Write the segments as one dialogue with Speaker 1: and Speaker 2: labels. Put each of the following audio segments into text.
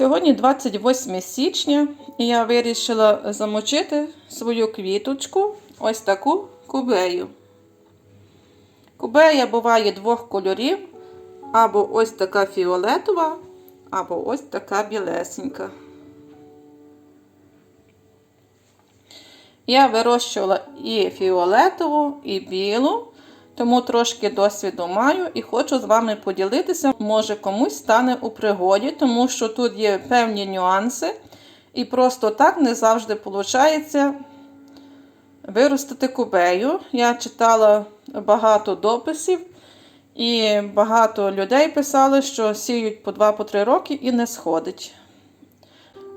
Speaker 1: Сьогодні 28 січня, і я вирішила замочити свою квіточку, ось таку кубею. Кубея буває двох кольорів, або ось така фіолетова, або ось така білесенька. Я вирощувала і фіолетову, і білу, тому трошки досвіду маю і хочу з вами поділитися. Може комусь стане у пригоді, тому що тут є певні нюанси, і просто так не завжди виходить виростити кубею. Я читала багато дописів, і багато людей писали, що сіють по 2-3 роки і не сходить.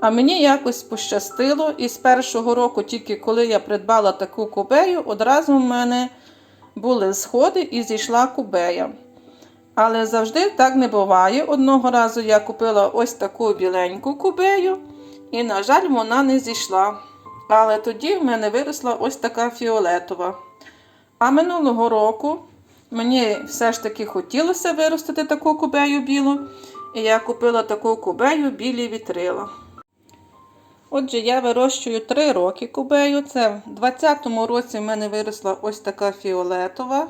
Speaker 1: А мені якось пощастило, і з першого року, тільки коли я придбала таку кубею, одразу в мене були сходи і зійшла кубея. Але завжди так не буває. Одного разу я купила ось таку біленьку кубею, і, на жаль, вона не зійшла. Але тоді в мене виросла ось така фіолетова. А минулого року мені все ж таки хотілося виростити таку кубею білу, і я купила таку кубею білі вітрила. Отже, я вирощую 3 роки кубею. Це в 20-му році в мене виросла ось така фіолетова.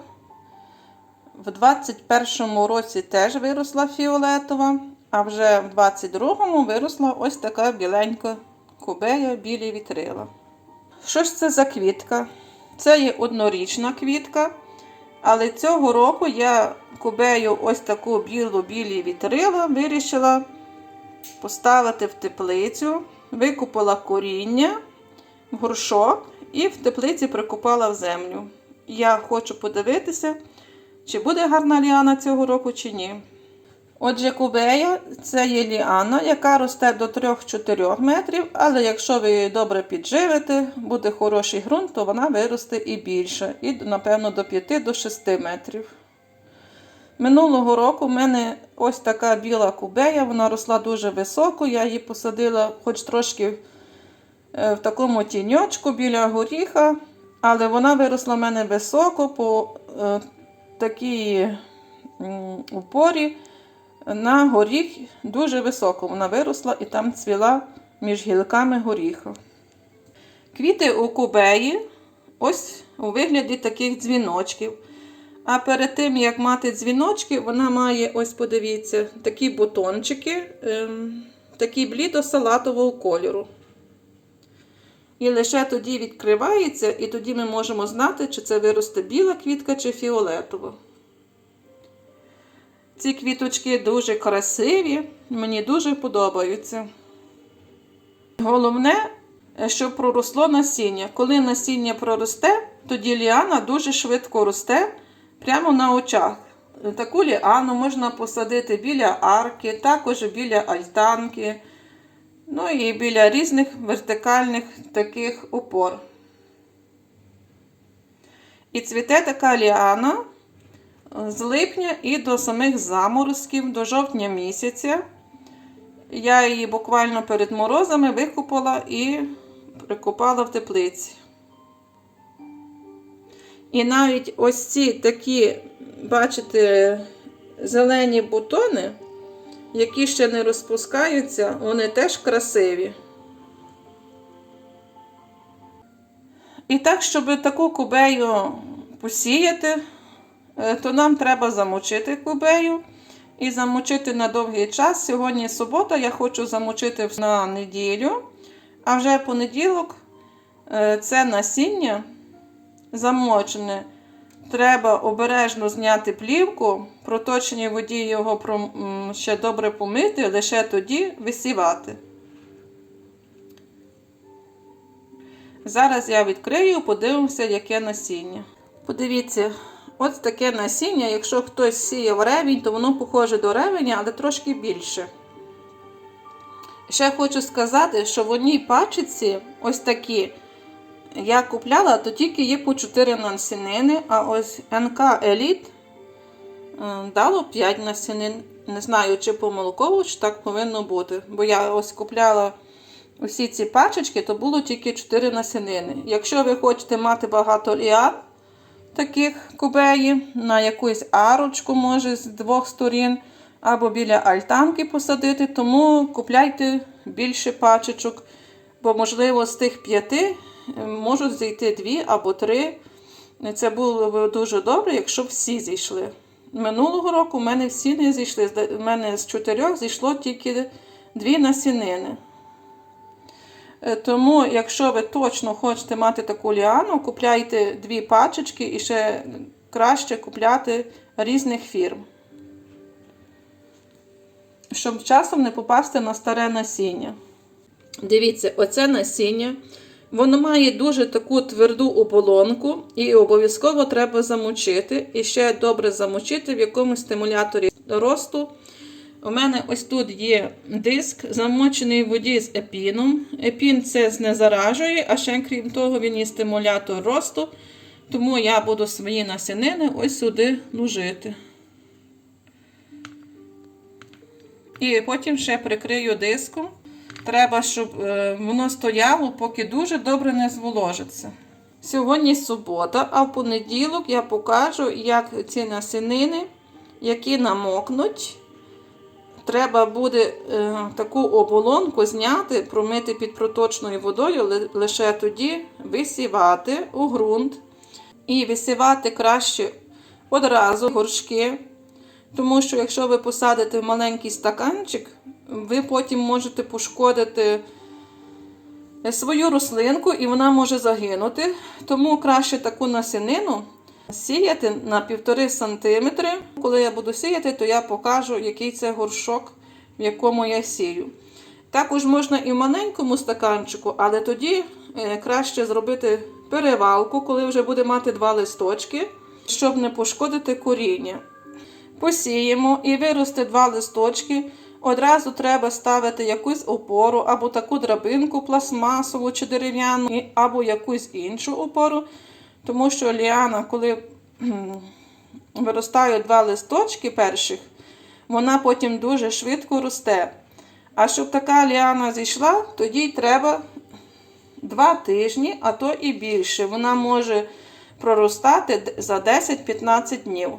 Speaker 1: В 21-му році теж виросла фіолетова, а вже в 22-му виросла ось така біленька кубея білі вітрила. Що ж це за квітка? Це є однорічна квітка. Але цього року я кубею ось таку білу-білі вітрила вирішила поставити в теплицю. Викупила коріння в горшок і в теплиці прикопала в землю. Я хочу подивитися, чи буде гарна ліана цього року, чи ні. Отже, кубея це є ліана, яка росте до 3-4 метрів, але якщо ви її добре підживите, буде хороший ґрунт, то вона виросте і більше, і, напевно, до 5-6 метрів. Минулого року в мене ось така біла кубея, вона росла дуже високо. Я її посадила хоч трошки в такому тіньочку біля горіха, але вона виросла в мене високо по е, такій упорі на горіх дуже високо. Вона виросла і там цвіла між гілками горіха. Квіти у кубеї ось у вигляді таких дзвіночків. А перед тим, як мати дзвіночки, вона має, ось подивіться, такі бутончики, ем, такі блідо-салатового кольору. І лише тоді відкривається, і тоді ми можемо знати, чи це виросте біла квітка чи фіолетова. Ці квіточки дуже красиві, мені дуже подобаються. Головне, щоб проросло насіння. Коли насіння проросте, тоді ліана дуже швидко росте прямо на очах. Таку ліану можна посадити біля арки, також біля альтанки, ну і біля різних вертикальних таких опор. І цвіте така ліана з липня і до самих заморозків, до жовтня місяця. Я її буквально перед морозами викупала і прикопала в теплиці. І навіть ось ці такі, бачите, зелені бутони, які ще не розпускаються, вони теж красиві. І так, щоб таку кубею посіяти, то нам треба замочити кубею і замочити на довгий час. Сьогодні субота, я хочу замочити на неділю, а вже понеділок це насіння замочене. Треба обережно зняти плівку, в воді його ще добре помити, лише тоді висівати. Зараз я відкрию, подивимося, яке насіння. Подивіться, ось таке насіння, якщо хтось сіяв ревінь, то воно похоже до ревеня, але трошки більше. Ще хочу сказати, що в одній пачці ось такі я купляла, то тільки є по 4 насінини, а ось НК Еліт дало 5 насінин. Не знаю, чи помилково, чи так повинно бути. Бо я ось купляла усі ці пачечки, то було тільки 4 насінини. Якщо ви хочете мати багато ліан, таких кубеї, на якусь арочку, може, з двох сторін, або біля альтанки посадити, тому купляйте більше пачечок, бо, можливо, з тих п'яти е, можуть зійти дві або три. Це було б дуже добре, якщо б всі зійшли. Минулого року в мене всі не зійшли. У мене з чотирьох зійшло тільки дві насінини. Е, Тому, якщо ви точно хочете мати таку ліану, купляйте дві пачечки і ще краще купляти різних фірм. Щоб часом не попасти на старе насіння. Дивіться, оце насіння. Воно має дуже таку тверду оболонку, і обов'язково треба замочити. І ще добре замочити в якомусь стимуляторі росту. У мене ось тут є диск, замочений в воді з епіном. Епін це знезаражує, а ще крім того, він є стимулятор росту. Тому я буду свої насінини ось сюди ложити. І потім ще прикрию диском. Треба, щоб е, воно стояло, поки дуже добре не зволожиться. Сьогодні субота, а в понеділок я покажу, як ці насінини, які намокнуть, треба буде е, таку оболонку зняти, промити під проточною водою, лише тоді висівати у ґрунт. І висівати краще одразу горшки. Тому що якщо ви посадите в маленький стаканчик, ви потім можете пошкодити свою рослинку і вона може загинути. Тому краще таку насінину сіяти на 1,5 см. Коли я буду сіяти, то я покажу, який це горшок, в якому я сію. Також можна і в маленькому стаканчику, але тоді е, краще зробити перевалку, коли вже буде мати два листочки, щоб не пошкодити коріння. Посіємо і виросте два листочки. Одразу треба ставити якусь опору, або таку драбинку пластмасову чи дерев'яну, або якусь іншу опору. Тому що ліана, коли виростають два листочки перших, вона потім дуже швидко росте. А щоб така ліана зійшла, тоді й треба два тижні, а то і більше. Вона може проростати за 10-15 днів.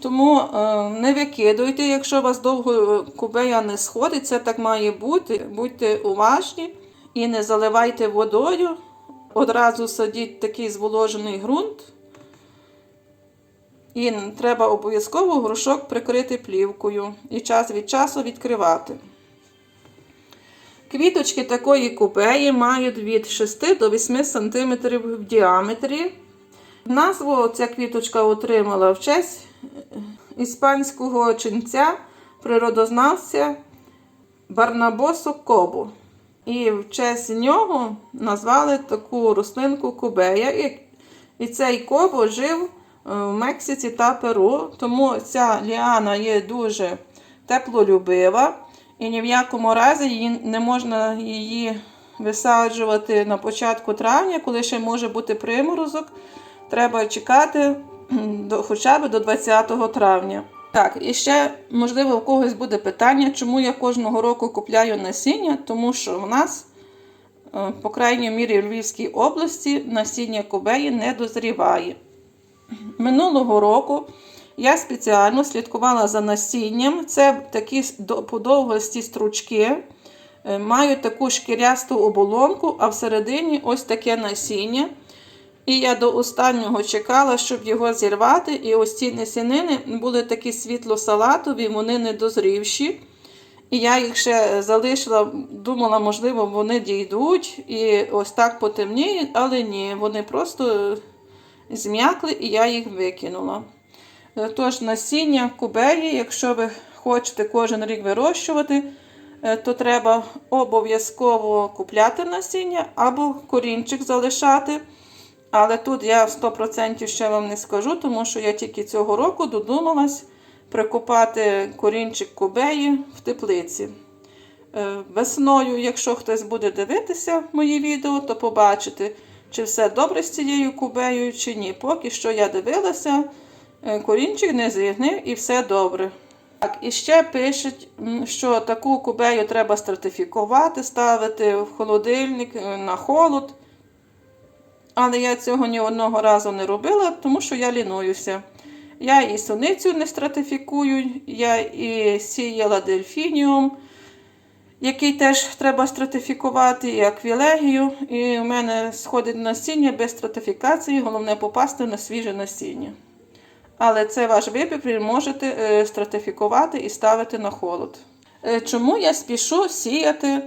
Speaker 1: Тому е, не викидуйте, якщо у вас довго е, кубея не сходить, це так має бути. Будьте уважні і не заливайте водою. Одразу садіть такий зволожений ґрунт. І треба обов'язково горшок прикрити плівкою і час від часу відкривати. Квіточки такої купеї мають від 6 до 8 см в діаметрі. Назву ця квіточка отримала в честь іспанського ченця, природознавця Барнабосу Кобу. І в честь нього назвали таку рослинку кубея. І, цей кобо жив е, в Мексиці та Перу, тому ця ліана є дуже теплолюбива. І ні в якому разі її, не можна її висаджувати на початку травня, коли ще може бути приморозок. Треба чекати до, хоча б до 20 травня. Так, і ще, можливо, у когось буде питання, чому я кожного року купляю насіння, тому що в нас, е, по крайній мірі, в Львівській області насіння кубеї не дозріває. Минулого року я спеціально слідкувала за насінням. Це такі с- до- подовгості стручки, е, мають таку шкірясту оболонку, а всередині ось таке насіння. І я до останнього чекала, щоб його зірвати. І ось ці насінини були такі світло-салатові, вони недозрівші. І я їх ще залишила, думала, можливо, вони дійдуть і ось так потемніють, але ні, вони просто зм'якли і я їх викинула. Е, Тож насіння кубеї, якщо ви хочете кожен рік вирощувати, е, то треба обов'язково купляти насіння або корінчик залишати. Але тут я 100% ще вам не скажу, тому що я тільки цього року додумалась прикопати корінчик кубеї в теплиці. Е, Весною, якщо хтось буде дивитися мої відео, то побачите, чи все добре з цією кубеєю, чи ні. Поки що я дивилася, е, корінчик не зігнив і все добре. Так, і ще пишуть, що таку кубею треба стратифікувати, ставити в холодильник е, на холод. Але я цього ні одного разу не робила, тому що я лінуюся. Я і суницю не стратифікую, я і сіяла дельфініум, який теж треба стратифікувати, і аквілегію. І у мене сходить насіння без стратифікації, головне попасти на свіже насіння. Але це ваш вибір, ви можете е, стратифікувати і ставити на холод. Е, Чому я спішу сіяти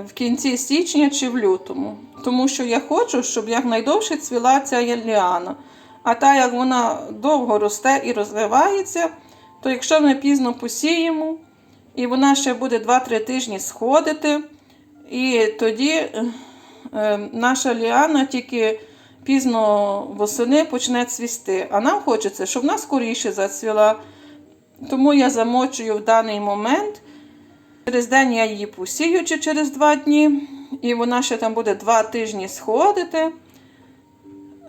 Speaker 1: в кінці січня чи в лютому? Тому що я хочу, щоб якнайдовше цвіла ця ліана. А так як вона довго росте і розвивається, то якщо ми пізно посіємо, і вона ще буде 2-3 тижні сходити, і тоді е, е, наша ліана тільки пізно восени почне цвісти. А нам хочеться, щоб вона скоріше зацвіла. Тому я замочую в даний момент. Через день я її посію чи через 2 дні, і вона ще там буде 2 тижні сходити.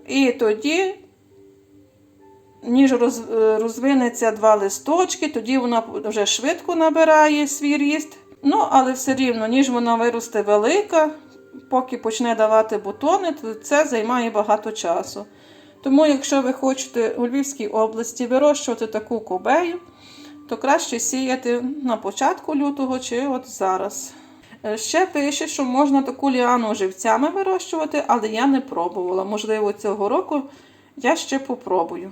Speaker 1: І тоді, ніж е, розвинеться два листочки, тоді вона вже швидко набирає свій ріст. Ну, але все рівно, ніж вона виросте велика, поки почне давати бутони, то це займає багато часу. Тому, якщо ви хочете у Львівській області вирощувати таку кобею, то краще сіяти на початку лютого чи от зараз. Е, Ще пише, що можна таку ліану живцями вирощувати, але я не пробувала. Можливо, цього року я ще попробую.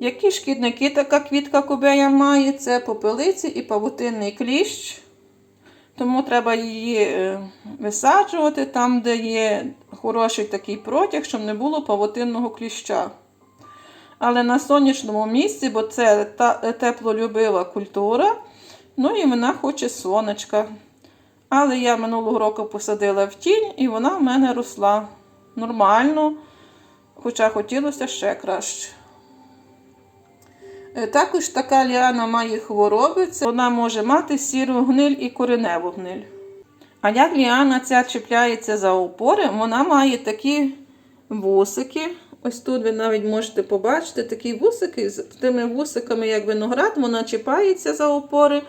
Speaker 1: Які шкідники така квітка кобея має? Це попелиці і павутинний кліщ. Тому треба її е, висаджувати там, де є хороший такий протяг, щоб не було павутинного кліща. Але на сонячному місці, бо це теплолюбива культура, ну і вона хоче сонечка. Але я минулого року посадила в тінь, і вона в мене росла нормально, хоча хотілося ще краще. Е, Також така ліана має хвороби, це вона може мати сіру гниль і кореневу гниль. А як ліана ця чіпляється за опори, вона має такі вусики. Ось тут ви навіть можете побачити такі вусики з тими вусиками, як виноград, вона чіпається за опори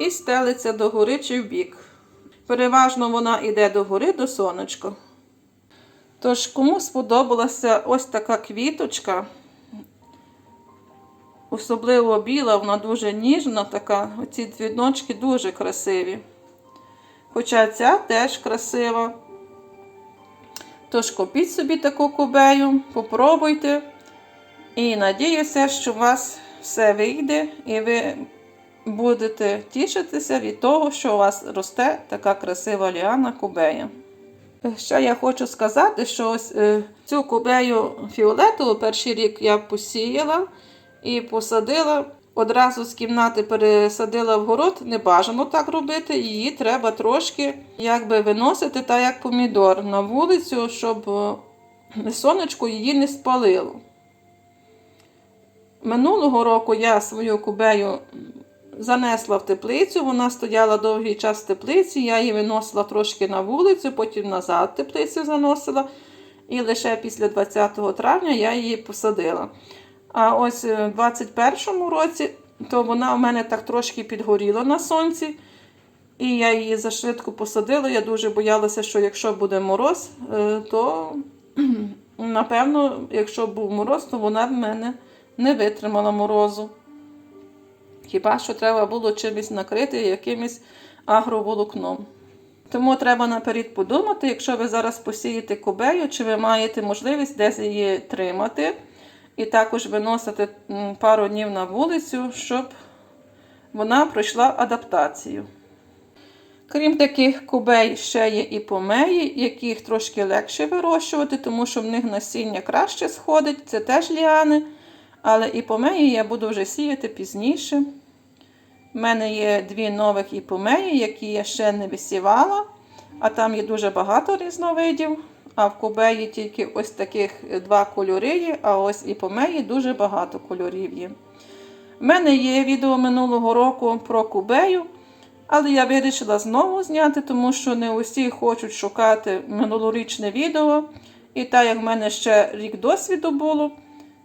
Speaker 1: і стелиться догори чи вбік. Переважно вона йде догори до сонечка. Тож, кому сподобалася ось така квіточка, особливо біла, вона дуже ніжна, така, оці двіночки дуже красиві. Хоча ця теж красива. Тож купіть собі таку кубею, попробуйте. І надіюся, що у вас все вийде і ви будете тішитися від того, що у вас росте така красива ліана кубея. Ще я хочу сказати, що ось е, цю кубею фіолетову перший рік я посіяла і посадила. Одразу з кімнати пересадила в город, не бажано так робити. Її треба трошки якби виносити, так як помідор на вулицю, щоб е, сонечко її не спалило. Минулого року я свою кубею занесла в теплицю, вона стояла довгий час в теплиці, я її виносила трошки на вулицю, потім назад в теплицю заносила. І лише після 20 травня я її посадила. А ось е, в 21-му році, то вона у мене так трошки підгоріла на сонці. І я її зашвидко посадила. Я дуже боялася, що якщо буде мороз, е, то напевно, якщо був мороз, то вона в мене не витримала морозу. Хіба що треба було чимось накрити якимось агроволокном. Тому треба наперед подумати, якщо ви зараз посієте кобею, чи ви маєте можливість десь її тримати. І також виносити пару днів на вулицю, щоб вона пройшла адаптацію. Крім таких кубей, ще є і помеї, яких трошки легше вирощувати, тому що в них насіння краще сходить. Це теж ліани. Але і помеї я буду вже сіяти пізніше. У мене є дві нових іпомеї, які я ще не висівала, а там є дуже багато різновидів. А в кубеї тільки ось таких два кольори є, а ось і помеї дуже багато кольорів є. У мене є відео минулого року про кубею, але я вирішила знову зняти, тому що не усі хочуть шукати минулорічне відео. І так як в мене ще рік досвіду було,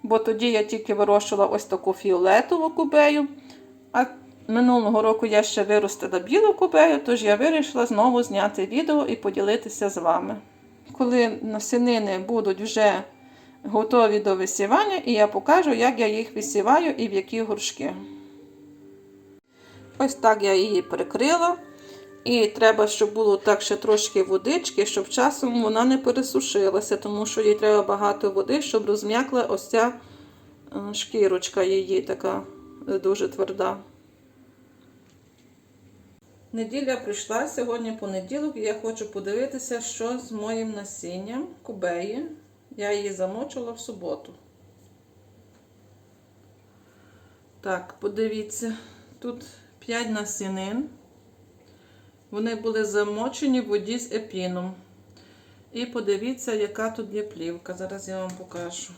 Speaker 1: бо тоді я тільки вирощувала ось таку фіолетову кубею. А минулого року я ще виростила білу кубею, тож я вирішила знову зняти відео і поділитися з вами. Коли насінини будуть вже готові до висівання, і я покажу, як я їх висіваю і в які горшки. Ось так я її прикрила. І треба, щоб було так ще трошки водички, щоб часом вона не пересушилася, тому що їй треба багато води, щоб розм'якла ось ця е, шкірочка її така е, дуже тверда. Неділя прийшла, сьогодні понеділок, і я хочу подивитися, що з моїм насінням кубеї. Я її замочила в суботу. Так, подивіться, тут 5 насінин. Вони були замочені в воді з епіном. І подивіться, яка тут є плівка. Зараз я вам покажу.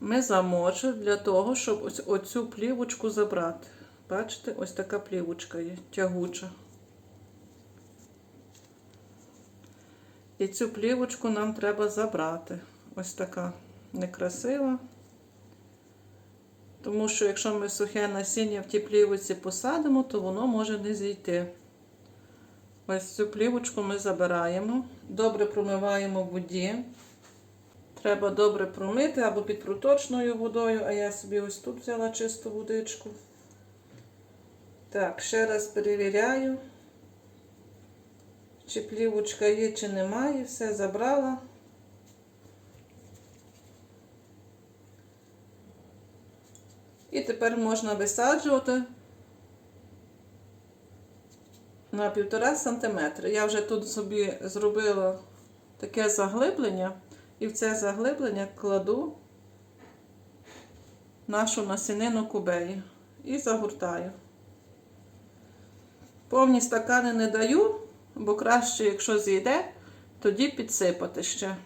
Speaker 1: Ми замочили для того, щоб оцю плівочку забрати. Бачите, ось така плівочка є, тягуча. І цю плівочку нам треба забрати. Ось така некрасива. Тому що якщо ми сухе насіння в тій плівочці посадимо, то воно може не зійти. Ось цю плівочку ми забираємо, добре промиваємо в воді. Треба добре промити або під проточною водою, а я собі ось тут взяла чисту водичку. Так, ще раз перевіряю, чи плівочка є, чи немає. Все забрала. І тепер можна висаджувати на півтора сантиметри. Я вже тут собі зробила таке заглиблення, і в це заглиблення кладу нашу насінину кубеї і загортаю. Повні стакани не даю, бо краще, якщо зійде, тоді підсипати ще.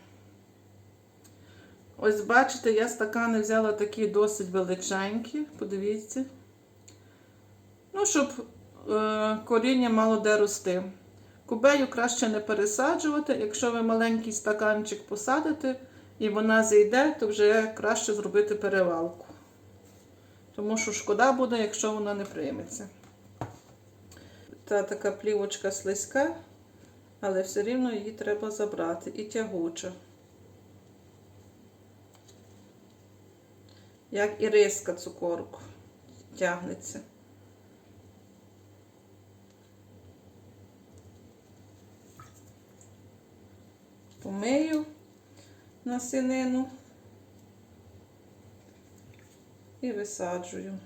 Speaker 1: Ось, бачите, я стакани взяла такі досить величенькі, подивіться. Ну, щоб е, коріння мало де рости. Кубею краще не пересаджувати. Якщо ви маленький стаканчик посадите і вона зійде, то вже краще зробити перевалку. Тому що шкода буде, якщо вона не прийметься. Та така плівочка слизька, але все рівно її треба забрати і тягуча. Як і риска цукорку тягнеться. Помию насінину і висаджую.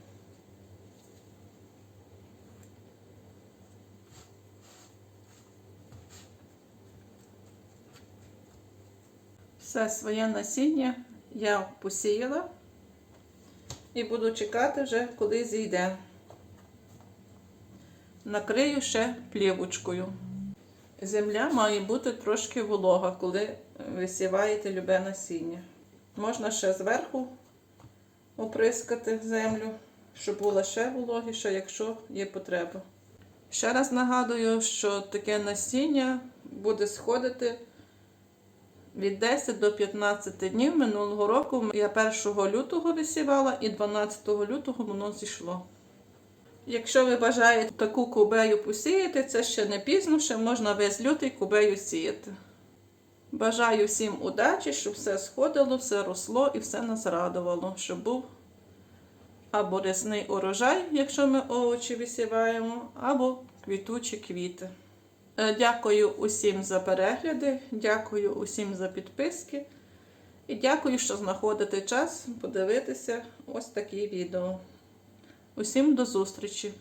Speaker 1: Все своє насіння я посіяла і буду чекати вже, коли зійде. Накрию ще плівочкою. Земля має бути трошки волога, коли висіваєте любе насіння. Можна ще зверху оприскати землю, щоб було ще вологіше, якщо є потреба. Ще раз нагадую, що таке насіння буде сходити від 10 до 15 днів минулого року. Я 1 лютого висівала і 12 лютого воно зійшло. Якщо ви бажаєте таку кубею посіяти, це ще не пізно, ще можна весь лютий кубею сіяти. Бажаю всім удачі, щоб все сходило, все росло і все нас радувало, щоб був або рясний урожай, якщо ми овочі висіваємо, або квітучі квіти. Е, Дякую усім за перегляди, дякую усім за підписки. І дякую, що знаходите час подивитися ось такі відео. Усім до зустрічі!